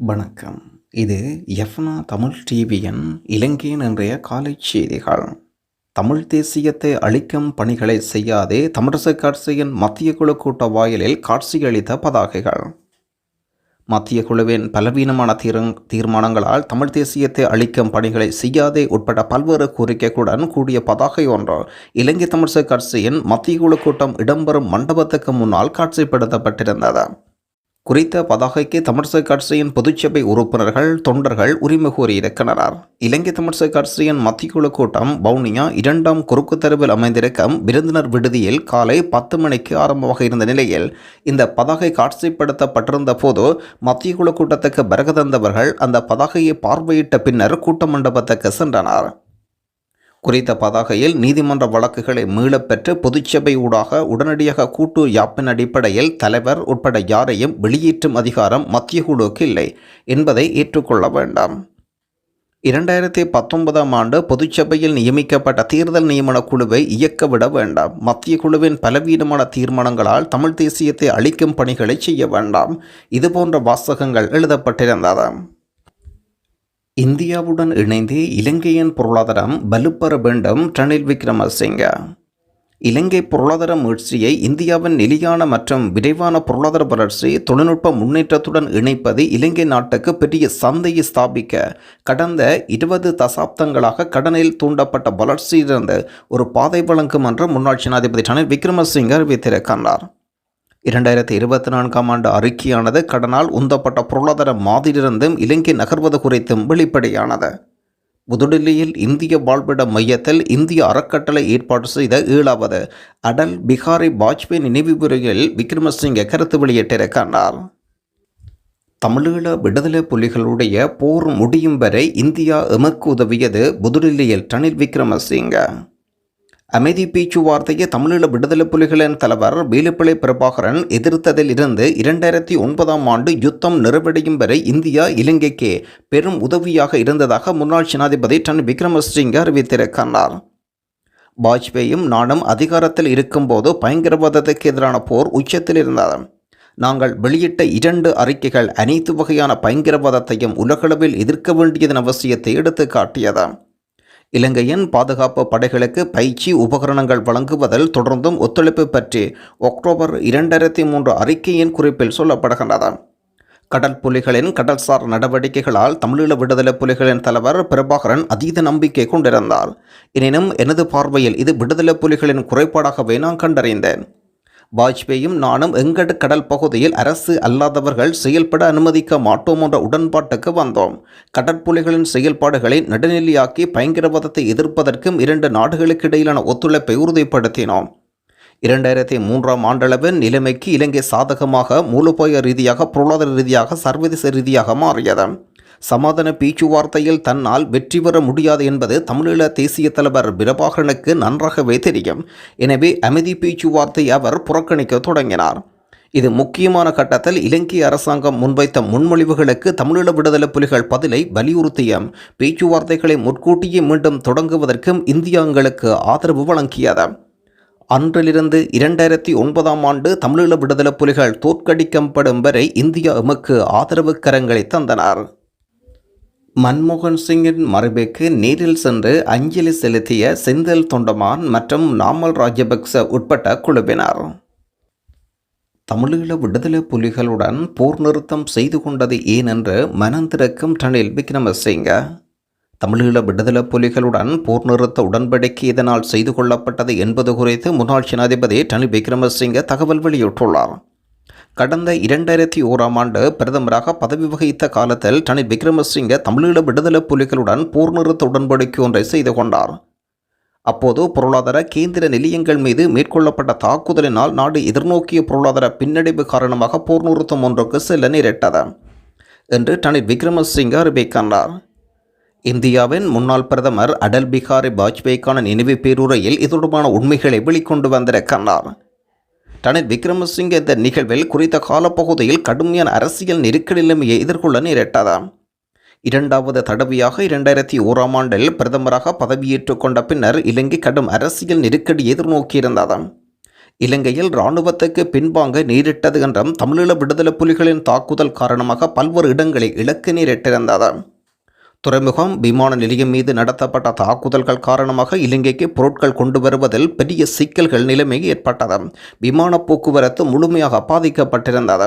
வணக்கம். இது எஃப்னா தமிழ் டிவியின் இலங்கையின் இன்றைய காலை செய்திகள். தமிழ் தேசியத்தை அழிக்கும் பணிகளை செய்யாதே தமிழரசு கட்சியின் மத்திய குழு கூட்ட வாயிலில் காட்சியளித்த பதாகைகள். மத்திய குழுவின் பலவீனமான தீர தீர்மானங்களால் தமிழ் தேசியத்தை அழிக்கும் பணிகளை செய்யாதே உட்பட பல்வேறு கோரிக்கைகளுடன் கூடிய பதாகை ஒன்று இலங்கை தமிழரசு கட்சியின் மத்திய குழு கூட்டம் இடம்பெறும் மண்டபத்துக்கு முன்னால் காட்சிப்படுத்தப்பட்டிருந்தது. குறித்த பதாகைக்கு தமிழிசை கட்சியின் பொதுச்சபை உறுப்பினர்கள் தொண்டர்கள் உரிமை கோரியிருக்கின்றனர் இலங்கை தமிழிசை கட்சியின் மத்திய குழு கூட்டம் வவுனியா இரண்டாம் குறுக்கு தெருவில் அமைந்திருக்கும் விருந்தினர் விடுதியில் காலை பத்து மணிக்கு ஆரம்பமாக இருந்த நிலையில் இந்த பதாகை காட்சிப்படுத்தப்பட்டிருந்த போது மத்திய குழு கூட்டத்துக்கு பிறகு தந்தவர்கள் அந்த பதாகையை பார்வையிட்ட பின்னர் கூட்ட மண்டபத்துக்கு சென்றனர். குறித்த பதாகையில் நீதிமன்ற வழக்குகளை மீளப்பெற்று பொதுச்சபை ஊடாக உடனடியாக கூட்டு யாப்பின் அடிப்படையில் தலைவர் உட்பட யாரையும் வெளியேற்றும் அதிகாரம் மத்திய குழுவுக்கு இல்லை என்பதை ஏற்றுக்கொள்ள வேண்டாம். இரண்டாயிரத்தி பத்தொன்பதாம் ஆண்டு பொதுச்சபையில் நியமிக்கப்பட்ட தேர்தல் நியமன குழுவை இயக்க விட வேண்டாம். மத்திய குழுவின் பலவீனமான தீர்மானங்களால் தமிழ் தேசியத்தை அளிக்கும் பணிகளை செய்ய வேண்டாம். இதுபோன்ற வாசகங்கள் எழுதப்பட்டிருந்ததாம். இந்தியாவுடன் இணைந்து இலங்கையின் பொருளாதாரம் வலுப்பெற வேண்டும் ரணில் விக்ரமசிங்க. இலங்கை பொருளாதார முயற்சியை இந்தியாவின் நிலையான மற்றும் விரைவான பொருளாதார வளர்ச்சி தொழில்நுட்ப முன்னேற்றத்துடன் இணைப்பது இலங்கை நாட்டுக்கு பெரிய சந்தையை ஸ்தாபிக்க கடந்த இருபது தசாப்தங்களாக கடனில் தூண்டப்பட்ட வளர்ச்சியிலிருந்து ஒரு பாதை வழங்கும் என்று முன்னாள் ஜனாதிபதி ரணில் விக்ரமசிங்க அறிவித்திருக்கின்றார். இரண்டாயிரத்தி இருபத்தி நான்காம் ஆண்டு அறிக்கையானது கடனால் உந்தப்பட்ட பொருளாதார மாதிரிலிருந்தும் இலங்கை நகர்வது குறித்தும் வெளிப்படையானது. புதுடில்லியில் இந்திய வாழ்விட மையத்தில் இந்திய அறக்கட்டளை ஏற்பாடு செய்த ஏழாவது அடல் பிகாரி வாஜ்பேயி நினைவு உரையில் விக்ரமசிங்க கருத்து வெளியிட்டிருக்கின்றார். தமிழீழ விடுதலை புலிகளுடைய போர் முடியும் வரை இந்தியா எமக்கு உதவியது புதுடில்லியில் ரணில் விக்ரமசிங்க. அமைதி பேச்சுவார்த்தையை தமிழீழ விடுதலை புலிகளின் தலைவர் வேலுப்பிள்ளை பிரபாகரன் எதிர்த்ததில் இருந்து இரண்டாயிரத்தி ஒன்பதாம் ஆண்டு யுத்தம் நிறைவடையும் வரை இந்தியா இலங்கைக்கு பெரும் உதவியாக இருந்ததாக முன்னாள் ஜனாதிபதி டன் விக்ரமசிங்க அறிவித்திருக்கிறார். வாஜ்பேயும் நானும் அதிகாரத்தில் இருக்கும்போது பயங்கரவாதத்துக்கு எதிரான போர் உச்சத்தில் இருந்தது. நாங்கள் வெளியிட்ட இரண்டு அறிக்கைகள் அனைத்து வகையான பயங்கரவாதத்தையும் உலகளவில் எதிர்க்க வேண்டியதன் அவசியத்தை எடுத்து காட்டியது இலங்கையின் பாதுகாப்பு படைகளுக்கு பயிற்சி உபகரணங்கள் வழங்குவதில் தொடர்ந்தும் ஒத்துழைப்பு பற்றி அக்டோபர் இரண்டாயிரத்தி மூன்று அறிக்கையின் குறிப்பில் சொல்லப்படுகின்றது. கடல் புலிகளின் கடல்சார் நடவடிக்கைகளால் தமிழீழ விடுதலை புலிகளின் தலைவர் பிரபாகரன் அதீத நம்பிக்கை கொண்டிருந்தார். எனினும் எனது பார்வையில் இது விடுதலை புலிகளின் குறைபாடாகவே நான் கண்டறிந்தேன். வாஜ்பேயும் நானும் எங்கடு கடல் பகுதியில் அரசு அல்லாதவர்கள் செயல்பட அனுமதிக்க மாட்டோம் என்ற உடன்பாட்டுக்கு வந்தோம். கடற்புலிகளின் செயல்பாடுகளை நடுநிலையாக்கி பயங்கரவாதத்தை எதிர்ப்பதற்கும் இரண்டு நாடுகளுக்கு இடையிலான ஒத்துழைப்பை உறுதிப்படுத்தினோம். இரண்டாயிரத்தி மூன்றாம் ஆண்டளவில் நிலைமைக்கு இலங்கை சாதகமாக மூலோபாய ரீதியாக பொருளாதார ரீதியாக சர்வதேச ரீதியாக மாறியது. சமாதான பேச்சுவார்த்தையில் தன்னால் வெற்றி பெற முடியாது என்பது தமிழீழ தேசிய தலைவர் பிரபாகரனுக்கு நன்றாகவே தெரியும். எனவே அமைதி பேச்சுவார்த்தை அவர் புறக்கணிக்க தொடங்கினார். இது முக்கியமான கட்டத்தில் இலங்கை அரசாங்கம் முன்வைத்த முன்மொழிவுகளுக்கு தமிழீழ விடுதலை புலிகள் பதிலை வலியுறுத்தியும் பேச்சுவார்த்தைகளை முற்கூட்டியே மீண்டும் தொடங்குவதற்கும் இந்தியாங்களுக்கு ஆதரவு வழங்கியது. அன்றிலிருந்து இரண்டாயிரத்தி ஒன்பதாம் ஆண்டு தமிழீழ விடுதலை புலிகள் தோற்கடிக்கப்படும் வரை இந்தியா எமக்கு ஆதரவு கரங்களை தந்தனர். மன்மோகன் சிங்கின் மறைவுக்கு நேரில் சென்று அஞ்சலி செலுத்திய செந்தில் தொண்டமான் மற்றும் நாமல் ராஜபக்ச உட்பட்ட குழுவினர். தமிழீழ விடுதலை புலிகளுடன் போர் நிறுத்தம் செய்து கொண்டது ஏனென்று மனம் திறக்கும் ரணில் விக்ரமசிங்க. தமிழீழ விடுதலை புலிகளுடன் போர் நிறுத்த உடன்படிக்கை இதனால் செய்து கொள்ளப்பட்டது என்பது குறித்து முன்னாள் ஜனாதிபதி ரணில் விக்ரமசிங்க தகவல் வெளியிட்டுள்ளார். கடந்த இரண்டாயிரத்தி ஓராம் ஆண்டு பிரதமராக பதவி வகித்த காலத்தில் ரணில் விக்ரமசிங்க தமிழீழ விடுதலை புலிகளுடன் போர் நிறுத்த உடன்படிக்கை ஒன்றை செய்து கொண்டார். அப்போது பொருளாதார கேந்திர நிலையங்கள் மீது மேற்கொள்ளப்பட்ட தாக்குதலினால் நாடு எதிர்நோக்கிய பொருளாதார பின்னடைவு காரணமாக போர் நிறுத்தம் ஒன்றுக்கு செல்ல நேரிட்டது என்று ரணில் விக்ரமசிங்க அறிவிக்கின்றார். இந்தியாவின் முன்னாள் பிரதமர் அடல் பிகாரி வாஜ்பேயிக்கான நினைவு பேருரையில் இது தொடர்பான உண்மைகளை வெளிக்கொண்டு வந்திருக்கின்றார். ரணில் விக்ரமசிங்க இந்த நிகழ்வில் குறித்த காலப்பகுதியில் கடுமையான அரசியல் நெருக்கடி நிலைமையை எதிர்கொள்ள நேரிட்டதாம் இரண்டாவது தடவையாக இரண்டாயிரத்தி ஓராம் ஆண்டில் பிரதமராக பதவியேற்றுக் கொண்ட பின்னர் இலங்கை கடும் அரசியல் நெருக்கடி எதிர்நோக்கியிருந்ததாம் இலங்கையில் இராணுவத்துக்கு பின்வாங்க நேரிட்டது என்றும் தமிழீழ விடுதலை புலிகளின் தாக்குதல் காரணமாக பல்வேறு இடங்களில் இலக்கு நேரிட்டிருந்ததாம் துறைமுகம் விமான நிலையம் மீது நடத்தப்பட்ட தாக்குதல்கள் காரணமாக இலங்கைக்கு பொருட்கள் கொண்டு வருவதில் பெரிய சிக்கல்கள் நிலைமை ஏற்பட்டது. விமான போக்குவரத்து முழுமையாக பாதிக்கப்பட்டிருந்தது.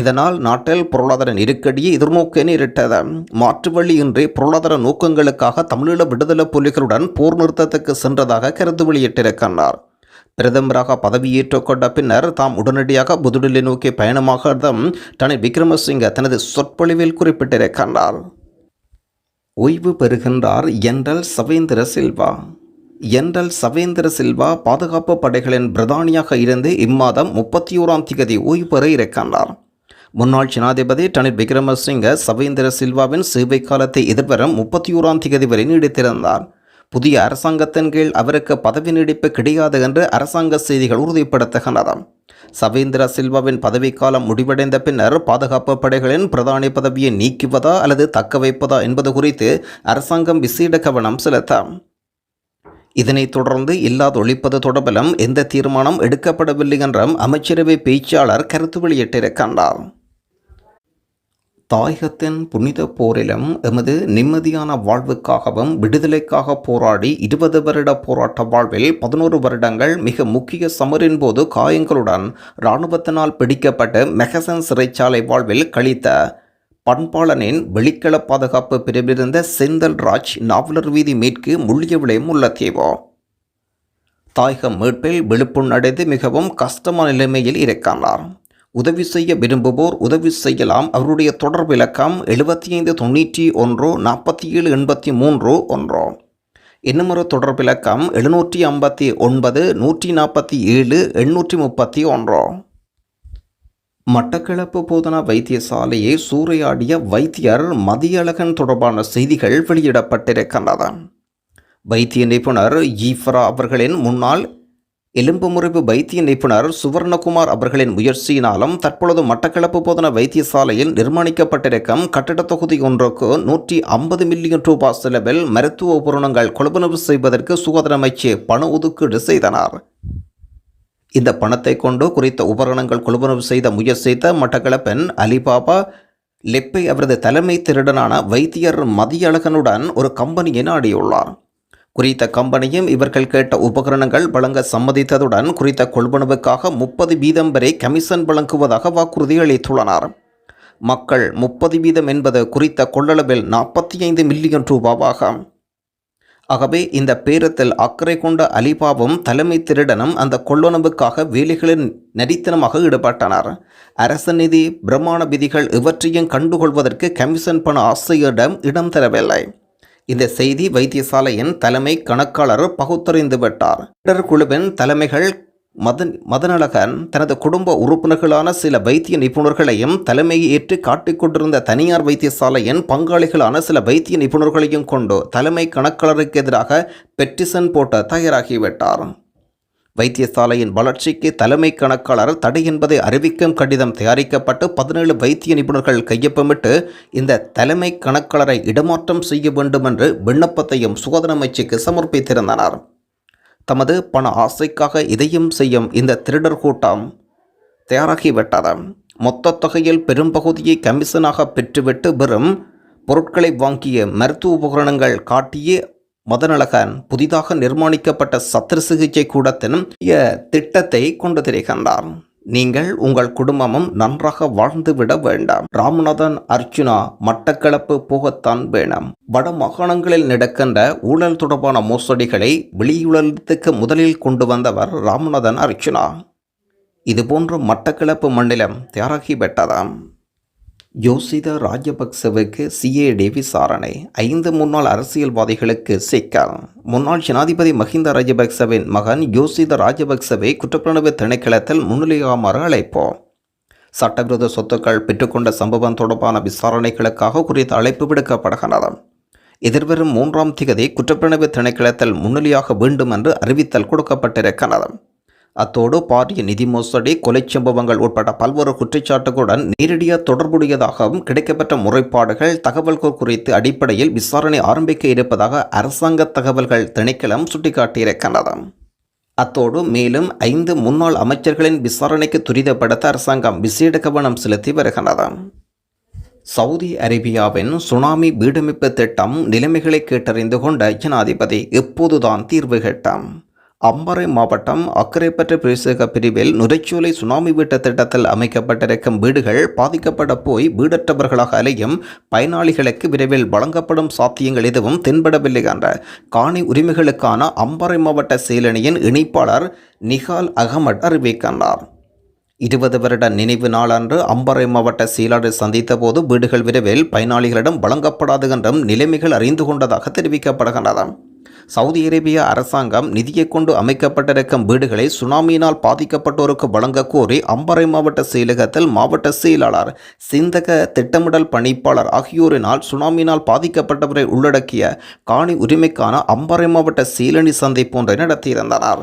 இதனால் நாட்டில் பொருளாதார நெருக்கடியை எதிர்நோக்க நேரிட்டது. மாற்று வழியின்றி பொருளாதார நோக்கங்களுக்காக தமிழீழ விடுதலை புலிகளுடன் போர் நிறுத்தத்துக்கு சென்றதாக கருத்து வெளியிட்டிருக்கின்றார் பிரதமராக பதவியேற்றுக் கொண்ட பின்னர் தாம் உடனடியாக புதுடில்லி நோக்கி பயணமாக ரணில் விக்ரமசிங்க தனது சொற்பொழிவில் குறிப்பிட்டிருக்கின்றார் ஓய்வு பெறுகின்றார் என்றல் சவேந்திர சில்வா. என்றல் சவேந்திர சில்வா பாதுகாப்பு படைகளின் பிரதானியாக இருந்து இம்மாதம் முப்பத்தி ஓராம் திகதி ஓய்வு பெற இருக்கின்றார். முன்னாள் ஜனாதிபதி ரணில் விக்ரமசிங்க சவேந்திர சில்வாவின் சேவை காலத்தை எதிர்வரும் முப்பத்தி ஓராம் திகதி வரை நீடித்திருந்தார். புதிய அரசாங்கத்தின் கீழ் அவருக்கு பதவி நீடிப்பு கிடையாது என்று அரசாங்க செய்திகள் உறுதிப்படுத்துகின்றன. சவேந்திர சில்வாவின் பதவிக்காலம் முடிவடைந்த பின்னர் பாதுகாப்பு படைகளின் பிரதானி பதவியை நீக்குவதா அல்லது தக்க வைப்பதா என்பது குறித்து அரசாங்கம் விசேட கவனம் செலுத்தாம். இதனைத் தொடர்ந்து இல்லாத ஒழிப்பது தொடர்பிலும் எந்த தீர்மானம் எடுக்கப்படவில்லை என்றும் அமைச்சரவை பேச்சாளர் கருத்து வெளியிட்டிருக்கின்றார். தாயகத்தின் புனித போரிலும் எமது நிம்மதியான வாழ்வுக்காகவும் விடுதலைக்காக போராடி இருபது வருட போராட்ட வாழ்வில் பதினோரு வருடங்கள் மிக முக்கிய சமரின் போது காயங்களுடன் இராணுவத்தினால் பிடிக்கப்பட்டு மெகசன் சிறைச்சாலை வாழ்வில் கழித்த பண்பாளனின் வெளிக்கள பாதுகாப்பு பிரிவிருந்த செந்தல் ராஜ் நாவலர் வீதி மேற்கு உள்ள தீவோ தாயகம் மீட்பில் விழுப்புண் அடைந்து மிகவும் கஷ்டமான நிலைமையில் இருக்கின்றார். உதவி செய்ய விரும்புவோர் உதவி செய்யலாம். அவருடைய தொடர்பு இலக்கம் எழுபத்தி ஐந்து தொண்ணூற்றி ஒன்று நாற்பத்தி ஏழு எண்பத்தி மூன்று ஒன்று. இன்னுமொரு தொடர்பு இலக்கம் எழுநூற்றி ஐம்பத்தி ஒன்பது நூற்றி நாற்பத்தி ஏழு எண்ணூற்றி முப்பத்தி ஒன்று. மட்டக்களப்பு போதனா வைத்தியசாலையை சூறையாடிய வைத்தியர் மதியழகன் தொடர்பான செய்திகள் வெளியிடப்பட்டிருக்கின்றன. வைத்திய நிபுணர் ஈஃபரா அவர்களின் முன்னாள் எலும்பு முறிவு வைத்திய நிபுணர் சுவர்ணகுமார் அவர்களின் முயற்சியினாலும் தற்பொழுது மட்டக்களப்பு போதன வைத்தியசாலையில் நிர்மாணிக்கப்பட்டிருக்கும் கட்டிடத் தொகுதி ஒன்றுக்கு நூற்றி ஐம்பது மில்லியன் ரூபாய் செலவில் மருத்துவ உபகரணங்கள் கொள்வனவு செய்வதற்கு சுகாதார அமைச்சு பண ஒதுக்கீடு செய்தனர். இந்த பணத்தை கொண்டு குறித்த உபகரணங்கள் கொள்வனவு செய்த முயற்சித்த மட்டக்களப்பெண் அலிபாபா லெப்பை அவரது தலைமை திருடனான வைத்தியர் மதியழகனுடன் ஒரு கம்பெனியை நாடியுள்ளார். குறித்த கம்பெனியும் இவர்கள் கேட்ட உபகரணங்கள் வழங்க சம்மதித்ததுடன் குறித்த கொள்வனவுக்காக முப்பது வீதம் வரை கமிஷன் வழங்குவதாக வாக்குறுதி அளித்துள்ளனர். மக்கள் முப்பது வீதம் என்பது குறித்த கொள்ளளவில் நாற்பத்தி ஐந்து மில்லியன் ரூபாவாகும். ஆகவே இந்த பேரத்தில் அக்கறை கொண்ட அலிபாவும் தலைமை திருடனும் அந்த கொள்வனவுக்காக வேலைகளில் நடித்தனமாக ஈடுபட்டனர். அரச நிதி பிரமாண விதிகள் இவற்றையும் கண்டுகொள்வதற்கு கமிஷன் பண ஆசையிடம் இடம் தரவில்லை. இந்த செய்தி வைத்தியசாலையின் தலைமை கணக்காளர் பகுத்தறிந்து விட்டார். இடர் குழுவின் தலைமைகள் மதன் மதனழகன் தனது குடும்ப உறுப்பினர்களான சில வைத்திய நிபுணர்களையும் தலைமையை ஏற்று காட்டிக் கொண்டிருந்த தனியார் வைத்தியசாலையின் பங்காளிகளான சில வைத்திய நிபுணர்களையும் கொண்டு தலைமை கணக்காளருக்கு எதிராக பெட்டிஷன் போட்ட தயாராகிவிட்டார். வைத்தியசாலையின் வளர்ச்சிக்கு தலைமை கணக்காளர் தடை என்பதை அறிவிக்கும் கடிதம் தயாரிக்கப்பட்டு பதினேழு வைத்திய நிபுணர்கள் கையொப்பமிட்டு இந்த தலைமை கணக்காளரை இடமாற்றம் செய்ய வேண்டும் என்று விண்ணப்பத்தையும் சுகாதார அமைச்சுக்கு சமர்ப்பித்திருந்தனர். தமது பண ஆசைக்காக இதையும் செய்யும் இந்த திருடர் கூட்டம் தயாராகிவிட்டது. மொத்த தொகையில் பெரும்பகுதியை கமிஷனாக பெற்றுவிட்டு வெறும் பொருட்களை வாங்கிய மருத்துவ உபகரணங்கள் காட்டியே மதனழகன் புதிதாக நிர்மாணிக்கப்பட்ட சத்திர சிகிச்சை கூடத்தின் திட்டத்தை கொண்டு திரிகின்றார். நீங்கள் உங்கள் குடும்பமும் நன்றாக வாழ்ந்துவிட வேண்டாம். ராமநாதன் அர்ச்சுனா மட்டக்களப்பு போகத்தான் வேணும். வட மாகாணங்களில் நடக்கின்ற ஊழல் தொடர்பான மோசடிகளை வெளியுலகத்துக்கு முதலில் கொண்டு வந்தவர் ராமநாதன் அர்ச்சுனா இதுபோன்ற மட்டக்களப்பு மண்டலம் தயாராகிவிட்டதாம் யோசித ராஜபக்சவுக்கு சிஏடி விசாரணை ஐந்து முன்னாள் அரசியல்வாதிகளுக்கு சிக்கல். முன்னாள் ஜனாதிபதி மஹிந்த ராஜபக்சவின் மகன் யோசித ராஜபக்சவை குற்றப்புலனாய்வு திணைக்களத்தில் முன்னிலையாமாறு அழைப்பு சட்டவிரோத சொத்துக்கள் பெற்றுக்கொண்ட சம்பவம் தொடர்பான விசாரணைகளுக்காக குறித்த அழைப்பு விடுக்கப்படுகிறது. எதிர்வரும் மூன்றாம் திகதி குற்றப்புலனாய்வு திணைக்களத்தில் முன்னிலையாக வேண்டும் என்று அறிவித்தல் கொடுக்கப்பட்டிருக்கிறது. அத்தோடு பாரிய நிதி மோசடி கொலை சம்பவங்கள் உட்பட பல்வேறு குற்றச்சாட்டுகளுடன் நேரடியாக தொடர்புடையதாகவும் கிடைக்கப்பட்ட முறைப்பாடுகள் தகவல்கள் குறித்து அடிப்படையில் விசாரணை ஆரம்பிக்க இருப்பதாக அரசாங்க தகவல்கள் திணைக்களம் சுட்டிக்காட்டியிருக்கின்றது அத்தோடு மேலும் ஐந்து முன்னாள் அமைச்சர்களின் விசாரணைக்கு துரிதப்படுத்த அரசாங்கம் விசேட கவனம் செலுத்தி வருகின்றது. சவுதி அரேபியாவின் சுனாமி வீடமைப்பு திட்டம் நிலைமைகளை கேட்டறிந்து கொண்ட ஜனாதிபதி எப்போதுதான் தீர்வு கேட்டான் அம்பரை மாவட்டம் அக்கரைப்பற்ற பிரதேச பிரிவில் நுரைச்சோலை சுனாமி வீட்டு திட்டத்தில் அமைக்கப்பட்டிருக்கும் வீடுகள் பாதிக்கப்பட போய் வீடற்றவர்களாக அலையும் பயனாளிகளுக்கு விரைவில் வழங்கப்படும் சாத்தியங்கள் எதுவும் தென்படவில்லை என்ற காணி உரிமைகளுக்கான அம்பரை மாவட்ட செயலணியின் இணைப்பாளர் நிகால் அகமட் அறிவிக்கின்றார். இருபது வருட நினைவு நாளன்று அம்பரை மாவட்ட செயலாளர் சந்தித்த போது வீடுகள் விரைவில் பயனாளிகளிடம் வழங்கப்படாது என்றும் நிலைமைகள் அறிந்து கொண்டதாக தெரிவிக்கப்படுகின்றன. சவுதி அரேபிய அரசாங்கம் நிதியை கொண்டு அமைக்கப்பட்டிருக்கும் வீடுகளை சுனாமியினால் பாதிக்கப்பட்டோருக்கு வழங்க கோரி அம்பரை மாவட்ட செயலகத்தில் மாவட்ட செயலாளர் சிந்தக திட்டமிடல் பணிப்பாளர் ஆகியோரினால் சுனாமியினால் பாதிக்கப்பட்டவரை உள்ளடக்கிய காணி உரிமைக்கான அம்பரை மாவட்ட சீலணி சந்திப்பு ஒன்றை நடத்தியிருந்தனர்.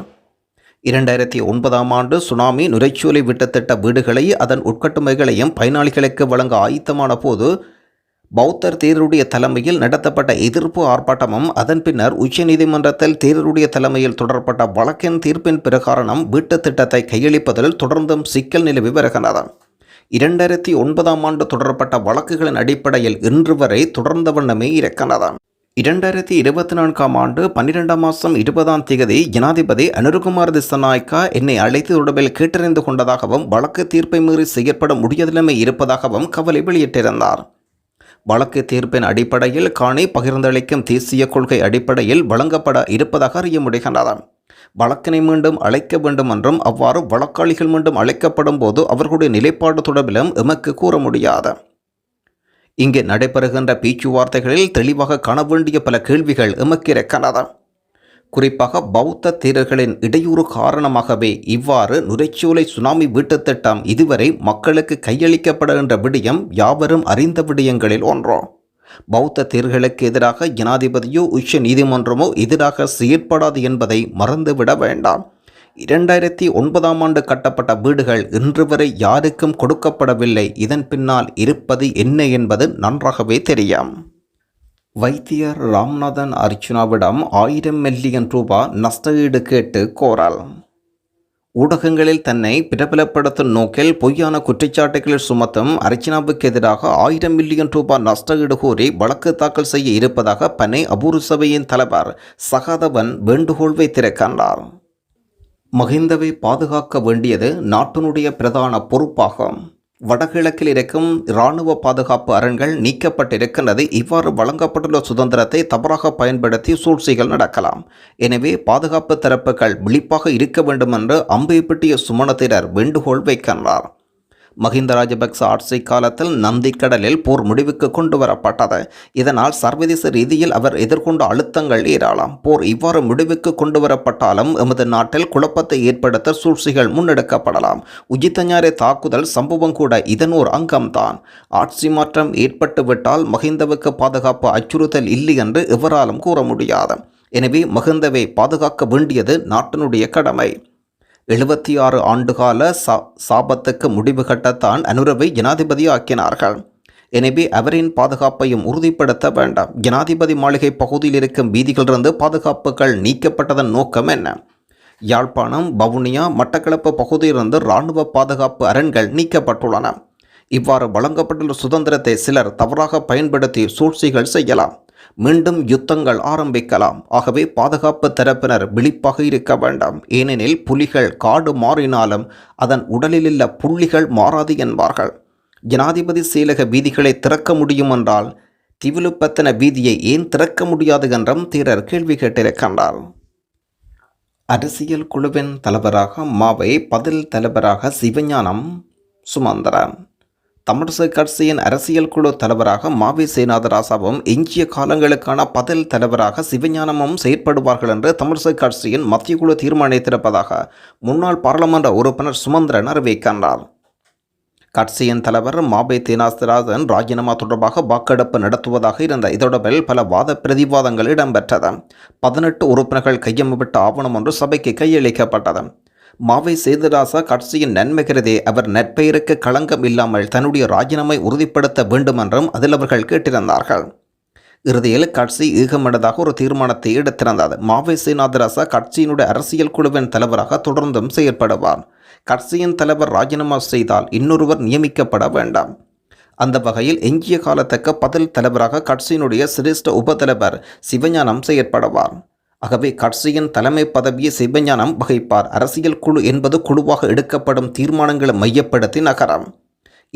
இரண்டாயிரத்தி ஒன்பதாம் ஆண்டு சுனாமி நுரைச்சூலை விட்டத்திட்ட வீடுகளை அதன் உட்கட்டுமைகளையும் பயனாளிகளுக்கு வழங்க ஆயத்தமான போது பௌத்தர் தேரருடைய தலைமையில் நடத்தப்பட்ட எதிர்ப்பு ஆர்ப்பாட்டமும் அதன் பின்னர் உச்சநீதிமன்றத்தில் தேரருடைய தலைமையில் தொடரப்பட்ட வழக்கின் தீர்ப்பின் பிரகாரம் வீட்டுத் திட்டத்தை கையளிப்பதில் தொடர்ந்தும் சிக்கல் நிலவி வருகிறது இரண்டாயிரத்தி ஒன்பதாம் ஆண்டு தொடரப்பட்ட வழக்குகளின் அடிப்படையில் இன்று வரை தொடர்ந்த வண்ணமே இருக்கிறது இரண்டாயிரத்தி இருபத்தி நான்காம் ஆண்டு பன்னிரெண்டாம் மாதம் இருபதாம் தேதி ஜனாதிபதி அனுருகுமார் திசநாயக்கா என்னை அழைத்து தொடர்பில் கேட்டறிந்து கொண்டதாகவும் வழக்கு தீர்ப்பை மீறி செயற்பட முடியாத இருப்பதாகவும் கவலை வெளியிட்டிருந்தார். வழக்கு தீர்ப்பின் அடிப்படையில் காணி பகிர்ந்தளிக்கும் தேசிய கொள்கை அடிப்படையில் வழங்கப்பட இருப்பதாக அறிய முடிகின்றது. வழக்கினை மீண்டும் அழைக்க வேண்டும் என்றும் அவ்வாறு வழக்காளிகள் மீண்டும் அழைக்கப்படும் போது அவர்களுடைய நிலைப்பாடு தொடர்பிலும் எமக்கு கூற முடியாது. இங்கே நடைபெறுகின்ற பேச்சுவார்த்தைகளில் தெளிவாக காண வேண்டிய பல கேள்விகள் எமக்கு இருக்கின்றன குறிப்பாக பௌத்த தீரர்களின் இடையூறு காரணமாகவே இவ்வாறு நுரைச்சூலை சுனாமி வீட்டுத் திட்டம் இதுவரை மக்களுக்கு கையளிக்கப்படுகின்ற விடயம் யாவரும் அறிந்த விடயங்களில் ஒன்றோ. பௌத்த தீர்களுக்கு எதிராக ஜனாதிபதியோ உச்ச நீதிமன்றமோ எதிராக செயற்படாது என்பதை மறந்துவிட வேண்டாம். இரண்டாயிரத்தி ஒன்பதாம் ஆண்டு கட்டப்பட்ட வீடுகள் இன்று வரை யாருக்கும் கொடுக்கப்படவில்லை. இதன் பின்னால் இருப்பது என்ன என்பது நன்றாகவே தெரியும். வைத்தியர் ராம்நாதன் அர்ச்சுனாவிடம் ஆயிரம் மில்லியன் ரூபாய் நஷ்டஈடு கேட்டு கோரல். ஊடகங்களில் தன்னை பிரபலப்படுத்தும் நோக்கில் பொய்யான குற்றச்சாட்டுகளில் சுமத்தும் அர்ச்சனாவுக்கு எதிராக ஆயிரம் மில்லியன் ரூபாய் நஷ்டஈடு கோரி வழக்கு தாக்கல் செய்ய இருப்பதாக பனை அபூர்சபையின் தலைவர் சகாதவன் வேண்டுகோள் வைத்திருக்கின்றார். மகிந்தவை பாதுகாக்க வேண்டியது நாட்டினுடைய பிரதான பொறுப்பாகும். வடகிழக்கில் இருக்கும் இராணுவ பாதுகாப்பு அரண்கள் நீக்கப்பட்டிருக்கின்றது. இவ்வாறு வழங்கப்பட்டுள்ள சுதந்திரத்தை தவறாக பயன்படுத்தி சூழ்ச்சிகள் நடக்கலாம். எனவே பாதுகாப்பு தரப்புகள் விழிப்பாக இருக்க வேண்டும் என்று அம்பைப்பட்டிய சுமணத்தினர் வேண்டுகோள் வைக்கின்றார். மஹிந்த ராஜபக்ச ஆட்சி காலத்தில் நந்திக்கடலில் போர் முடிவுக்கு கொண்டு வரப்பட்டது இதனால் சர்வதேச ரீதியில் அவர் எதிர்கொண்ட அழுத்தங்கள் ஏராளம். போர் இவ்வாறு முடிவுக்கு கொண்டு வரப்பட்டாலும் எமது நாட்டில் குழப்பத்தை ஏற்படுத்த சூழ்ச்சிகள் முன்னெடுக்கப்படலாம். உஜித்தஞாரே தாக்குதல் சம்பவம் கூட இதன் ஒரு அங்கம்தான். ஆட்சி மாற்றம் ஏற்பட்டுவிட்டால் மஹிந்தவுக்கு பாதுகாப்பு அச்சுறுத்தல் இல்லை என்று எவராலும் கூற முடியாது. எனவே மகிந்தவை பாதுகாக்க வேண்டியது நாட்டினுடைய கடமை. எழுபத்தி ஆறு ஆண்டுகால சா சாபத்துக்கு முடிவு கட்டத்தான் அனுரவை ஜனாதிபதி ஆக்கினார்கள் எனவே அவரின் பாதுகாப்பையும் உறுதிப்படுத்த வேண்டாம். ஜனாதிபதி மாளிகை பகுதியில் இருக்கும் வீதிகளிலிருந்து பாதுகாப்புகள் நீக்கப்பட்டதன் நோக்கம் என்ன? யாழ்ப்பாணம் வவுனியா மட்டக்களப்பு பகுதியிலிருந்து இராணுவ பாதுகாப்பு அரண்கள் நீக்கப்பட்டுள்ளன. இவ்வாறு வழங்கப்பட்டுள்ள சுதந்திரத்தை சிலர் தவறாக பயன்படுத்தி சூழ்ச்சிகள் செய்யலாம். மீண்டும் யுத்தங்கள் ஆரம்பிக்கலாம். ஆகவே பாதுகாப்பு தரப்பினர் விழிப்பாக இருக்க வேண்டாம். ஏனெனில் புலிகள் காடு மாறினாலும் அதன் உடலிலுள்ள புள்ளிகள் மாறாது என்பார்கள். ஜனாதிபதி செயலக வீதிகளை திறக்க முடியும் என்றால் திவிலுப்பத்தன வீதியை ஏன் திறக்க முடியாது என்றும் தீரர் கேள்வி கேட்டிருக்கின்றார். அரசியல் குழுவின் தலைவராக மாவை பதில் தலைவராக சிவஞானம் சுமந்திரன். தமிழிசை கட்சியின் அரசியல் குழு தலைவராக மாவி சேனாதராசாவும் எஞ்சிய காலங்களுக்கான பதில் தலைவராக சிவஞானமும் செயற்படுவார்கள் என்று தமிழிசை கட்சியின் மத்திய குழு தீர்மானித்திருப்பதாக முன்னாள் பாராளுமன்ற உறுப்பினர் சுமந்திரன் அறிவிக்கின்றார். கட்சியின் தலைவர் மாபே தீனாஸ்தராஜன் ராஜினாமா தொடர்பாக வாக்கெடுப்பு நடத்துவதாக இருந்த இதொடர்பில் பல வாத பிரதிவாதங்கள் இடம்பெற்றது. பதினெட்டு உறுப்பினர்கள் கையொப்பமிட்ட ஆவணம் ஒன்று சபைக்கு கையளிக்கப்பட்டது. மாவை சேதுராசா கட்சியின் நன்மை அவர் நற்பெயருக்கு களங்கம் இல்லாமல் தன்னுடைய ராஜினாமை உறுதிப்படுத்த வேண்டும் என்றும் அதில் அவர்கள் கேட்டிருந்தார்கள். இறுதியில் கட்சி ஈகமனதாக ஒரு தீர்மானத்தை எடுத்திருந்தது. மாவை சீனாதரசா கட்சியினுடைய அரசியல் குழுவின் தலைவராக தொடர்ந்தும் செயற்படுவார். கட்சியின் தலைவர் ராஜினாமா செய்தால் இன்னொருவர் நியமிக்கப்பட வேண்டாம். அந்த வகையில் எஞ்சிய காலத்தக்க பதில் தலைவராக கட்சியினுடைய சிரேஷ்ட உபதலைவர் சிவஞானம் செயற்படுவார். ஆகவே கட்சியின் தலைமை பதவியை சிவஞானம் வகிப்பார். அரசியல் குழு என்பது குழுவாக எடுக்கப்படும் தீர்மானங்களை மையப்படுத்தி நகரம்.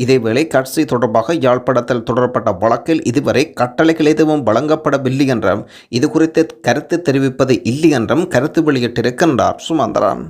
இதேவேளை கட்சி தொடர்பாக யாழ்ப்பாணத்தில் தொடரப்பட்ட வழக்கில் இதுவரை கட்டளைகள் எதுவும் வழங்கப்படவில்லை என்றும் இது குறித்து கருத்து தெரிவிப்பது இல்லை என்றும் கருத்து வெளியிட்டிருக்கின்றார் சுமந்திரன்.